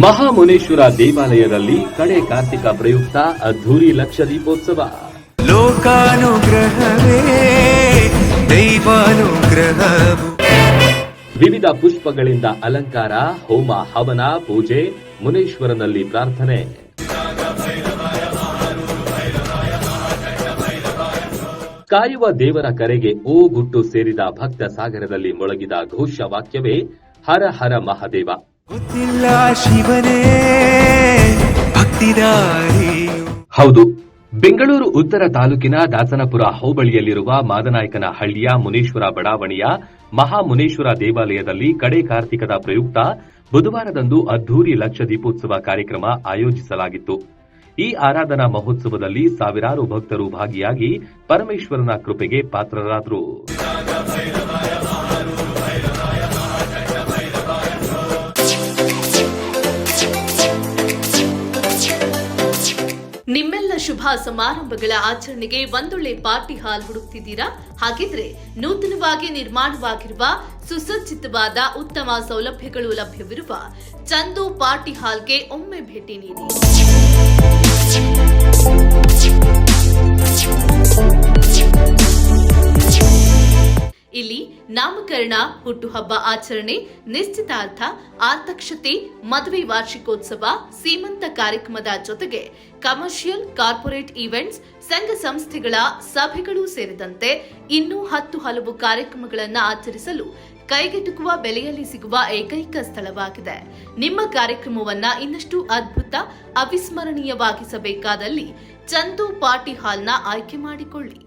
ಮಹಾಮುನೇಶ್ವರ ದೇವಾಲಯದಲ್ಲಿ ಕಡೆ ಕಾರ್ತಿಕ ಪ್ರಯುಕ್ತ ಅದ್ಧೂರಿ ಲಕ್ಷ ದೀಪೋತ್ಸವ. ಲೋಕಾನುಗ್ರಹವೇ ದೈವಾನುಗ್ರಹವು. ವಿವಿಧ ಪುಷ್ಪಗಳಿಂದ ಅಲಂಕಾರ ಹೋಮ ಹವನ ಪೂಜೆ ಮುನೇಶ್ವರನಲ್ಲಿ ಪ್ರಾರ್ಥನೆ. ಕಾಯುವ ದೇವರ ಕರೆಗೆ ಓ ಗುಟ್ಟು ಸೇರಿದ ಭಕ್ತ ಸಾಗರದಲ್ಲಿ ಮೊಳಗಿದ ಘೋಷ ವಾಕ್ಯವೇ ಹರ ಹರ ಮಹಾದೇವ. ಗೊತ್ತಿಲ್ಲ ಶಿವನೇ ಹೌದು, ಬೆಂಗಳೂರು ಉತ್ತರ ತಾಲೂಕಿನ ದಾಸನಪುರ ಹೋಬಳಿಯಲ್ಲಿರುವ ಮಾದನಾಯಕನ ಹಳ್ಳಿಯ ಮುನೇಶ್ವರ ಬಡಾವಣೆಯ ಮಹಾಮುನೇಶ್ವರ ದೇವಾಲಯದಲ್ಲಿ ಕಡೆ ಕಾರ್ತಿಕದ ಪ್ರಯುಕ್ತ ಬುಧವಾರದಂದು ಅದ್ದೂರಿ ಲಕ್ಷ ದೀಪೋತ್ಸವ ಕಾರ್ಯಕ್ರಮ ಆಯೋಜಿಸಲಾಗಿತ್ತು. ಈ ಆರಾಧನಾ ಮಹೋತ್ಸವದಲ್ಲಿ ಸಾವಿರಾರು ಭಕ್ತರು ಭಾಗಿಯಾಗಿ ಪರಮೇಶ್ವರನ ಕೃಪೆಗೆ ಪಾತ್ರರಾದರು. ಶುಭ ಸಮಾರಂಭಗಳ ಆಚರಣೆಗೆ ಒಂದೊಳ್ಳೆ ಪಾರ್ಟಿ ಹಾಲ್ ಹುಡುಕ್ತಿದ್ದೀರಾ? ಹಾಗಿದ್ರೆ ನೂತನವಾಗಿ ನಿರ್ಮಾಣವಾಗಿರುವ ಸುಸಜ್ಜಿತವಾದ ಉತ್ತಮ ಸೌಲಭ್ಯಗಳು ಲಭ್ಯವಿರುವ ಚಂದು ಪಾರ್ಟಿ ಹಾಲ್ಗೆ ಒಮ್ಮೆ ಭೇಟಿ ನೀಡಿ. ನಾಮಕರಣ, ಹುಟ್ಟುಹಬ್ಬ ಆಚರಣೆ, ನಿಶ್ಚಿತಾರ್ಥ, ಆರ್ತಕ್ಷತೆ, ಮದುವೆ ವಾರ್ಷಿಕೋತ್ಸವ, ಸೀಮಂತ ಕಾರ್ಯಕ್ರಮದ ಜೊತೆಗೆ ಕಮರ್ಷಿಯಲ್ ಕಾರ್ಪೊರೇಟ್ ಈವೆಂಟ್ಸ್, ಸಂಘ ಸಂಸ್ಥೆಗಳ ಸಭೆಗಳು ಸೇರಿದಂತೆ ಇನ್ನೂ ಹತ್ತು ಹಲವು ಕಾರ್ಯಕ್ರಮಗಳನ್ನು ಆಚರಿಸಲು ಕೈಗೆಟುಕುವ ಬೆಲೆಯಲ್ಲಿ ಸಿಗುವ ಏಕೈಕ ಸ್ಥಳವಾಗಿದೆ. ನಿಮ್ಮ ಕಾರ್ಯಕ್ರಮವನ್ನ ಇನ್ನಷ್ಟು ಅದ್ಭುತ, ಅವಿಸ್ಮರಣೀಯವಾಗಿಸಬೇಕಾದಲ್ಲಿ ಚಂದು ಪಾರ್ಟಿ ಹಾಲ್ನ ಆಯ್ಕೆ ಮಾಡಿಕೊಳ್ಳಿ.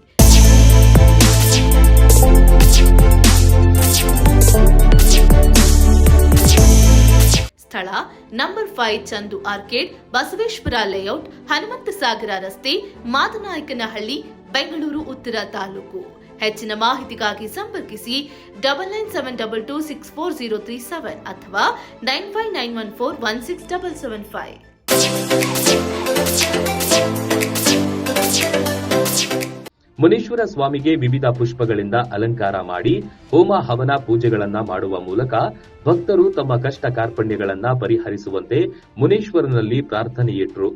Number five Chandu arcade Basaveshwara layout Hanumantha Sagara ರಸ್ತೆ ಮಾದನಾಯಕನಹಳ್ಳಿ ಬೆಂಗಳೂರು ಉತ್ತರ ತಾಲೂಕು ಹೆಚ್ಚಿನ ಮಾಹಿತಿಗಾಗಿ ಸಂಪರ್ಕಿಸಿ double nine seven double two six four zero three seven ಅಥವಾ nine five nine one four one six double seven five Muneeshwara ಸ್ವಾಮಿಗೆ ವಿವಿಧ ಪುಷ್ಪಗಳಿಂದ ಅಲಂಕಾರ ಮಾಡಿ ಹೋಮ ಹವನ ಪೂಜೆಗಳನ್ನ ಮಾಡುವ ಮೂಲಕ ಭಕ್ತರು ತಮ್ಮ ಕಷ್ಟ ಕಾರ್ಪಣ್ಯಗಳನ್ನ ಪರಿಹರಿಸುವಂತೆ ಮುನೇಶ್ವರನಲ್ಲಿ ಪ್ರಾರ್ಥನೆಯಿಟ್ರು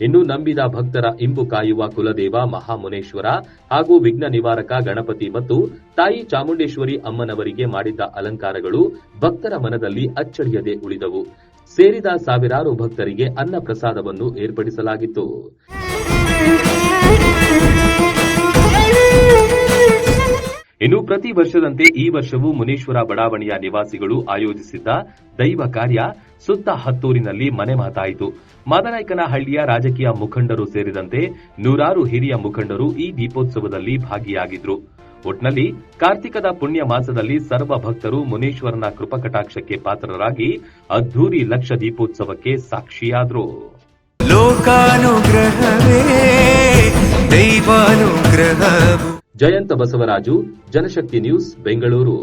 ಇನ್ನು ನಂಬಿದ ಭಕ್ತರ ಇಂಬು ಕಾಯುವ ಕುಲದೇವ ಮಹಾಮುನೇಶ್ವರ ಹಾಗೂ ವಿಘ್ನ ನಿವಾರಕ ಗಣಪತಿ ಮತ್ತು ತಾಯಿ ಚಾಮುಂಡೇಶ್ವರಿ ಅಮ್ಮನವರಿಗೆ ಮಾಡಿದ್ದ ಅಲಂಕಾರಗಳು ಭಕ್ತರ ಮನದಲ್ಲಿ ಅಚ್ಚಳಿಯದೆ ಉಳಿದವು. ಸೇರಿದ ಸಾವಿರಾರು ಭಕ್ತರಿಗೆ ಅನ್ನ ಪ್ರಸಾದವನ್ನು ಏರ್ಪಡಿಸಲಾಗಿತ್ತು. ಇನ್ನು ಪ್ರತಿ ವರ್ಷದಂತೆ ಈ ವರ್ಷವೂ ಮುನೀಶ್ವರ ಬಡಾವಣೆಯ ನಿವಾಸಿಗಳು ಆಯೋಜಿಸಿದ್ದ ದೈವ ಕಾರ್ಯ ಸುತ್ತ ಹತ್ತೂರಿನಲ್ಲಿ ಮನೆ ಮಾತಾಯಿತು. ಮಾದನಾಯ್ಕನ ಹಳ್ಳಿಯ ರಾಜಕೀಯ ಮುಖಂಡರು ಸೇರಿದಂತೆ ನೂರಾರು ಹಿರಿಯ ಮುಖಂಡರು ಈ ದೀಪೋತ್ಸವದಲ್ಲಿ ಭಾಗಿಯಾಗಿದ್ರು. ಒಟ್ನಲ್ಲಿ ಕಾರ್ತಿಕದ ಪುಣ್ಯ ಮಾಸದಲ್ಲಿ ಸರ್ವ ಭಕ್ತರು ಮುನೀಶ್ವರನ ಕೃಪಕಟಾಕ್ಷಕ್ಕೆ ಪಾತ್ರರಾಗಿ ಅದ್ದೂರಿ ಲಕ್ಷ ದೀಪೋತ್ಸವಕ್ಕೆ ಸಾಕ್ಷಿಯಾದ್ರು. ಲೋಕಾನುಗ್ರಹವೇ, ದೈವಾನುಗ್ರಹವು. ಜಯಂತ ಬಸವರಾಜು ಜನಶಕ್ತಿ ನ್ಯೂಸ್ ಬೆಂಗಳೂರು.